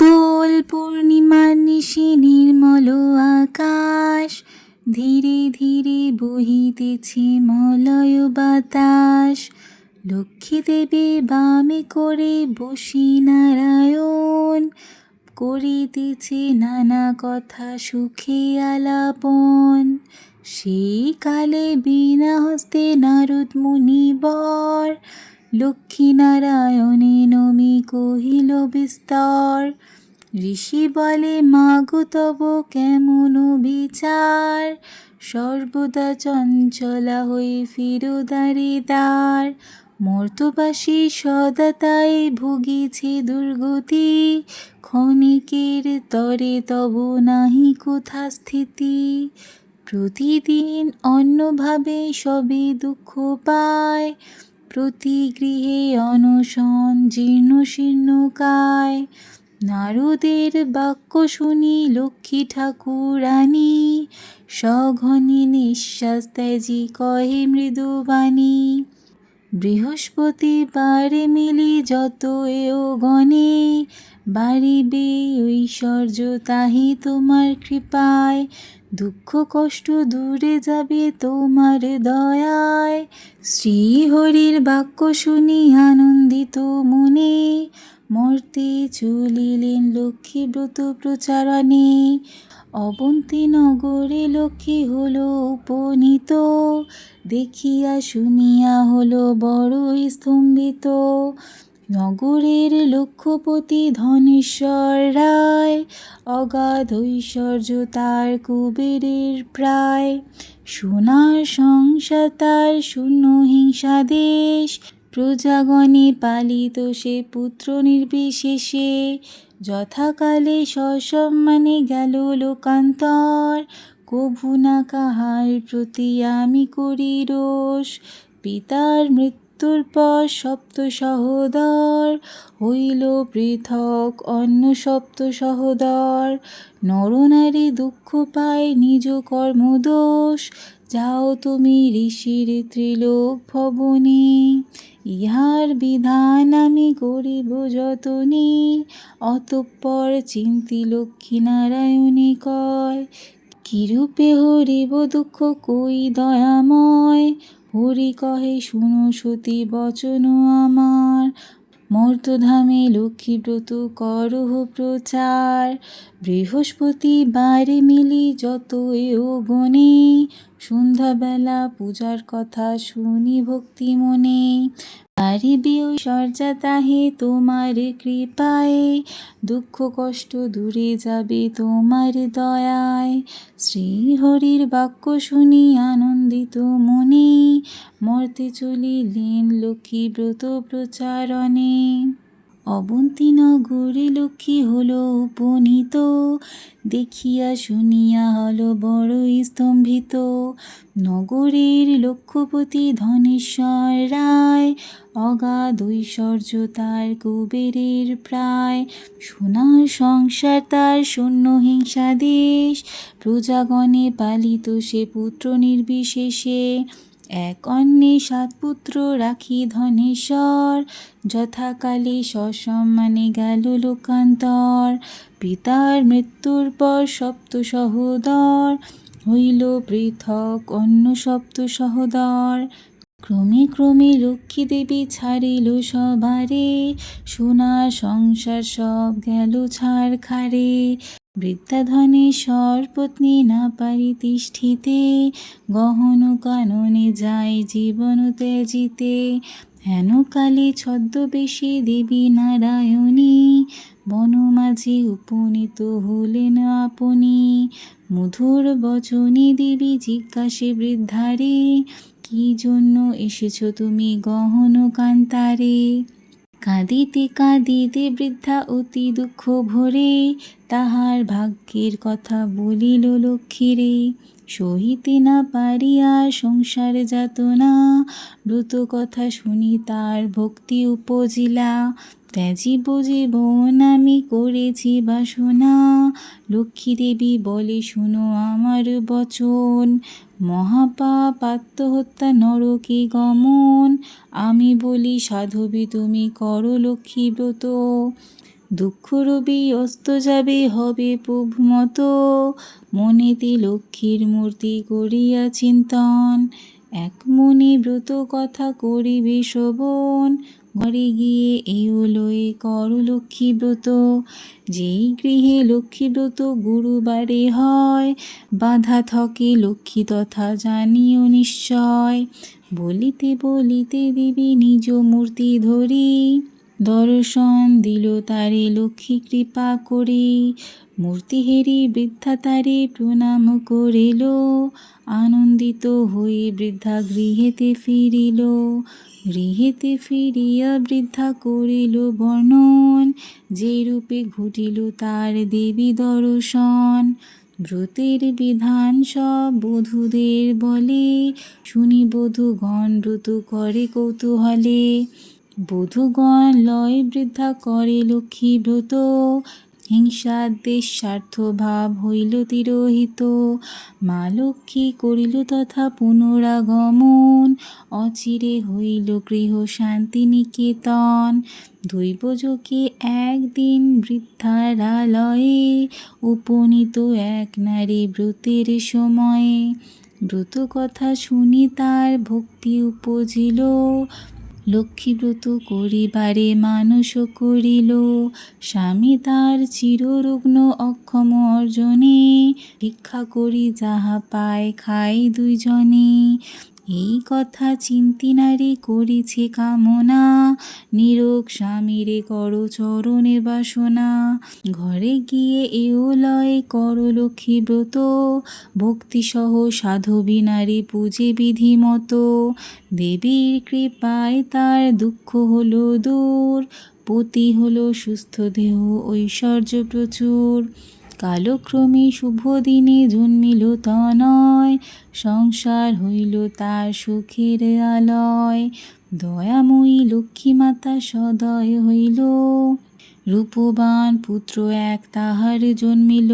দোল পূর্ণিমার নিশি নির্মল আকাশ, ধীরে ধীরে বহিতেছে মলয় বাতাস। লক্ষ্মী দেবী বামে করে বসি নারায়ণ, করিতেছে নানা কথা সুখে আলাপন। সেই কালে বিনা হস্তে নারদ মুনিবর লক্ষ্মীনারায়ণে নমি কহিল, বিস্তর। ঋষি বলে, মাগো তব কেমন বিচার? সর্বদা চঞ্চলা হয়ে ফিরো দ্বারে দ্বার মর্তবাসী সদা তাই ভুগিছে দুর্গতি। ক্ষণিকের তরে তব নাহি কোথা স্থিতি? প্রতিদিন অন্যভাবে সবে দুঃখ পায়। প্রতি গৃহে অনশন, জীর্ণ কায়। নারদের বাক্য শুনি লক্ষ্মী ঠাকুরানী সঘনে নিঃশ্বাস ত্যাজি কহে মৃদুবাণী বৃহস্পতিবারে মিলি যত এও গণে, বাড়িবে ঐশ্বর্য তাহি তোমার কৃপায়। দুঃখ কষ্ট দূরে যাবে তোমার দয়ায়। শ্রীহরির বাক্য শুনি আনন্দিত মনে, মর্তে চলিলেন লক্ষ্মী ব্রত প্রচারণে। অবন্তী নগরে লক্ষ্মী হলো উপনীত। দেখিয়া শুনিয়া হলো বড়ই স্তম্ভিত। নগরের লক্ষ্যপতি ধনেশ্বর রায়, অগাধ ঐশ্বর্য তার কুবেরের প্রায়। সোনার সংসার তার শূন্য হিংসা দেশ। প্রজাগণে পালিত সে পুত্র নির্বিশেষে। যথাকালে সসম্মানে গেল লোকান্তর। কভু না কাহার প্রতি আমি করি রোষ পিতার মৃত্যুর পর সপ্ত সহোদর। হইল পৃথক অন্য সপ্ত সহোদর। নরনারী দুঃখ পায় নিজ কর্মদোষ যাও তুমি ঋষির ত্রিলোক ভবনে। ইহার বিধান আমি করিব যতনে। অতঃপর চিন্তি লক্ষ্মী নারায়ণী কয়, কিরূপে হরিব দুঃখ, কই দয়াময়? হরি কহে, শুনো সতী বচন আমার। মর্তধামে লক্ষ্মীব্রত করহ প্রচার। বৃহস্পতি বারে মিলি যত এও গণে সন্ধ্যাবেলা পূজার কথা শুনি ভক্তি মনে। পারিবে সর্জা তাহে তোমার কৃপায়। দুঃখ কষ্ট দূরে যাবে তোমার দয়ায়। শ্রীহরির বাক্য শুনি আনন্দিত মনে, মর্তে চলিলেন লক্ষ্মী ব্রত প্রচারণে। অবন্তী নগরে লক্ষ্মী হলো উপনীত। দেখিয়া শুনিয়া হল বড়ই স্তম্ভিত। নগরের লক্ষ্যপতি ধনেশ্বর রায়, অগাধ ঐশ্বর্য তার কুবেরের প্রায়। সোনার সংসার তার শূন্য হিংসা দেশ প্রজাগণে পালিত সে পুত্র নির্বিশেষে। এক অন্নে সাত পুত্র রাখি ধনেশ্বর। যথাকালে সসম্মানে গেল লোকান্তর। পিতার মৃত্যুর পর সপ্ত সহোদর। হইল পৃথক অন্য সপ্ত সহোদর। ক্রমে ক্রমে লক্ষ্মী দেবী ছাড়িল সবারে। সোনার সংসার সব গেল ছাড় খারে বৃদ্ধাধনে সর্পত্নী না পারি তিষ্ঠিতে গহন কাননে যায় জীবন ত্যাজিতে হেন কালে ছদ্মবেশী দেবী নারায়ণী, বনমাঝে উপনীত হলেন আপনি। মধুর বচনে দেবী জিজ্ঞাসে বৃদ্ধারে, কি জন্য এসেছ তুমি গহন কান্তারে? কাঁদিতে কাঁদিতে বৃদ্ধা অতি দুঃখ ভরে তাহার ভাগ্যের কথা বলিল লক্ষ্মীরে সহিতে না পারিয়া সংসার যাতনা। ব্রত কথা শুনি তার ভক্তি উপজিলা। ত্যাজিব জীবন আমি করেছি বাসনা। লক্ষ্মী দেবী বলে, শুনো আমার বচন। মহাপাপ, আত্মহত্যা, নরকে গমন। আমি বলি, সাধবী, তুমি করো লক্ষ্মীব্রত দুঃখ রবি, অস্ত যাবে হবে প্রভমত মনেতে লক্ষ্মীর মূর্তি করিয়া চিন্তন। এক মনে ব্রত কথা করিবে শোভন। ঘরে গিয়ে এও লয়ে কর লক্ষ্মী ব্রত। যেই গৃহে লক্ষ্মী ব্রত গুরুবারে হয়, বাধা থকে লক্ষ্মী তথা জানিও নিশ্চয়। বলিতে বলিতে দেবী নিজ মূর্তি ধরি। দর্শন দিল তারে, লক্ষ্মী কৃপা করি। মূর্তি হেরি বৃদ্ধা তারে প্রণাম করিল। আনন্দিত হয়ে বৃদ্ধা গৃহেতে ফিরিল। গৃহেতে ফিরিয়া বৃদ্ধা করিল বর্ণন। যে রূপে ঘটিল তার দেবী দর্শন। ব্রতের বিধান সব বধূদের বলে। শুনি বধূগণ ব্রত করে কৌতূহলে। বধূগণ লয় বৃদ্ধা করে লক্ষ্মী ব্রত। হিংসা দেশ স্বার্থ ভাব হইল তিরোহিত। মা লক্ষ্মী করিল তথা পুনরাগমন। অচিরে হইল গৃহ শান্তি নিকেতন। দৈবযোগে একদিন বৃদ্ধারালয়ে উপনীত এক নারী ব্রতের সময়ে। ব্রত কথা শুনি তার ভক্তি উপজিল। লক্ষ্মীব্রত করিবারে মানুষ করিল। স্বামী তার চিররুগ্ন অক্ষম অর্জনে, ভিক্ষা করি যাহা পায় খাই দুইজনে। এই কথা চিন্তি নারী করিছে কামনা। নিরোগ স্বামীরে কর চরণে বাসনা। ঘরে গিয়ে এও লয় কর লক্ষ্মী ব্রত। ভক্তিসহ সাধবী নারী পূজে বিধি মতো দেবীর কৃপায় তার দুঃখ হলো দূর। পতি হলো সুস্থ দেহ ঐশ্বর্য প্রচুর। কালক্রমে শুভ দিনে জন্মিল তনয় সংসার হইল তার সুখের আলয়। দয়াময়ী লক্ষ্মী মাতা সদয় হইল। রূপবান পুত্র এক তাহার জন্মিল।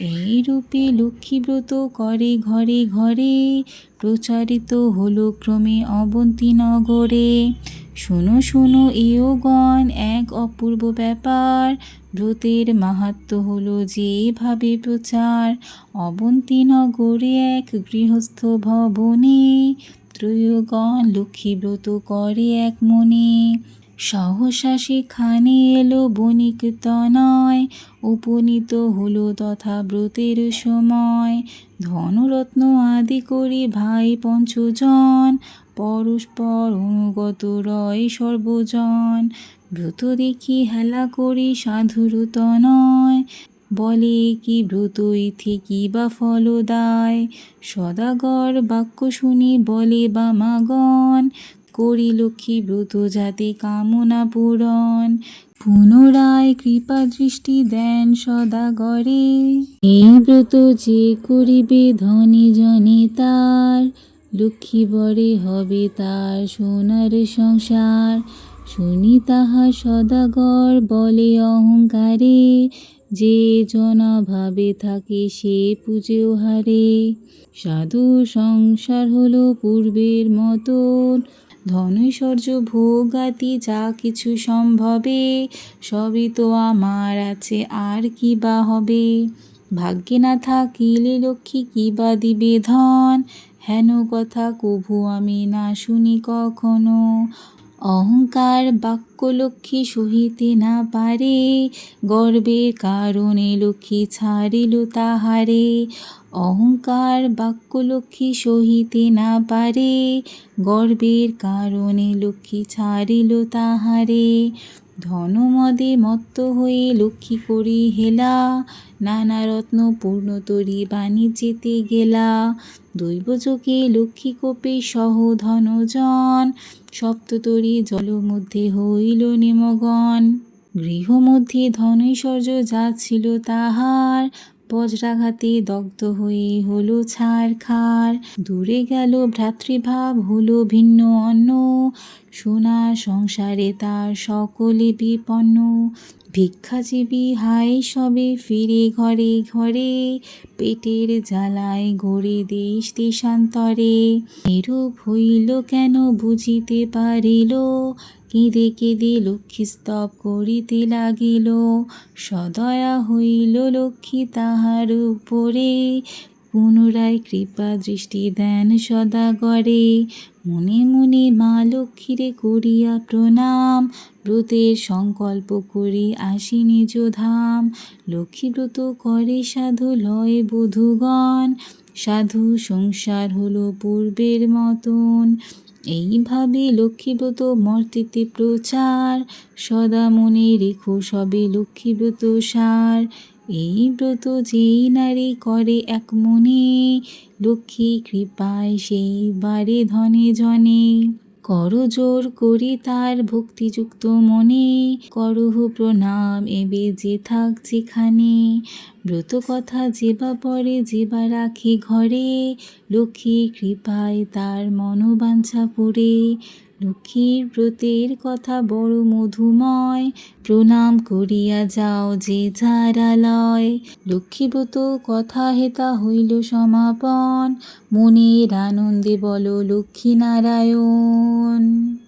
এই রূপে লক্ষ্মীব্রত করে ঘরে ঘরে, প্রচারিত হলো ক্রমে অবন্তী নগরে। শোনো শোনো এওগণ এক অপূর্ব ব্যাপার ব্রতের মাহাত্ম হল যেভাবে প্রচার অবন্তী নগরে এক গৃহস্থ ভবনে, ত্রয়গণ লক্ষ্মীব্রত করে এক মনে। সহসা সেখানে এলো বণিক তনয়। উপনীত হলো তথা ব্রতের সময়। ধনরত্ন আদি করি ভাই পঞ্চজন। পরস্পর অনুগত রয় সর্বজন। ব্রত দেখি হেলা করি সাধুর তনয়। বলে কি ব্রত ইথে কি বা ফলদায় সদাগর বাক্য শুনি বলে বা মাগন। করি লক্ষ্মী ব্রত যাতে কামনা পূরণ? পুনরায় কৃপা দৃষ্টি দেন সদাগরে। এই ব্রত যে করিবে ধনী জনে তার, লক্ষ্মী বরে হবে তার সোনার সংসার। শুনি তাহা সদাগর বলে অহংকারে, যে জনা ভাবে থাকে সে পুজেও হারে। সাধু সংসার হলো পূর্বের মতন ধনৈশ্বর্য ভোগাতি যা কিছু সম্ভবে, সবই তো আমার আছে, আর কি বা হবে? ভাগ্যে না থাকিলে লক্ষ্মী কি বা দিবে ধন? হেন কথা কভু আমি না শুনি কখনো। অহংকার বাক্য লক্ষ্মী সহিতে না পারে, গর্বের কারণে লক্ষ্মী ছাড়িল তাহারে। অহংকার বাক্য লক্ষ্মী সহিতে না পারে, গর্বের কারণে লক্ষ্মী ছাড়িল তাহারে। ধনমদে মত্ত হয়ে লক্ষ্মী করি হেলা, নানা রত্ন পূর্ণতরী বাণিজ্যেতে গেলা। দৈবযোগে লক্ষ্মী কোপে সহ ধনজন সপ্ততরী জল মধ্যে হইল নিমগণ গৃহমধ্যে ধনৈশ্বর্য যা ছিল তাহার বজ্রাঘাতে দগ্ধ হয়ে হলো ছাড় খার দূরে গেল ভ্রাতৃভাব, হলো ভিন্ন অন্য সোনা সংসারে তার সকলে বিপন্ন। ভিক্ষাজীবী হাই সবে ফিরে ঘরে ঘরে, পেটের জ্বালায় গড়ে দেশ দেশান্তরে। এরূপ হইল কেন বুঝিতে পারিল? কেঁদে কেঁদে লক্ষ্মী স্তব করিতে লাগিল। সদয়া হইল লক্ষ্মী তাহার উপরে। পুনরায় কৃপা দৃষ্টি দেন সদা সদাগরে। মনে মনে মা লক্ষ্মীরে করিয়া প্রণাম। ব্রতের সংকল্প করি আসি নিজ ধাম। লক্ষ্মীব্রত করে সাধু লয় বধূগণ। সাধু সংসার হলো পূর্বের মতন। এইভাবে লক্ষ্মীব্রত মর্তিতে প্রচার সদা মনে রেখো সবে লক্ষ্মীব্রত সার। এই ব্রত যেই নারী করে এক মনে, লক্ষ্মী কৃপায় সেই বারে ধনে জনে করজোর করি তার ভক্তিযুক্ত মনে, করহ প্রণাম এবে যে থাক যেখানে। ব্রত কথা যেবা পরে যেবা রাখে ঘরে লক্ষ্মী কৃপায় তার মনোবাঞ্ছা পড়ে। লক্ষ্মীর ব্রতের কথা বড় মধুময়, প্রণাম করিয়া যাও যে যারালয় লক্ষ্মীব্রত কথা হেতা হইল সমাপন, মনের আনন্দে বলো লক্ষ্মীনারায়ণ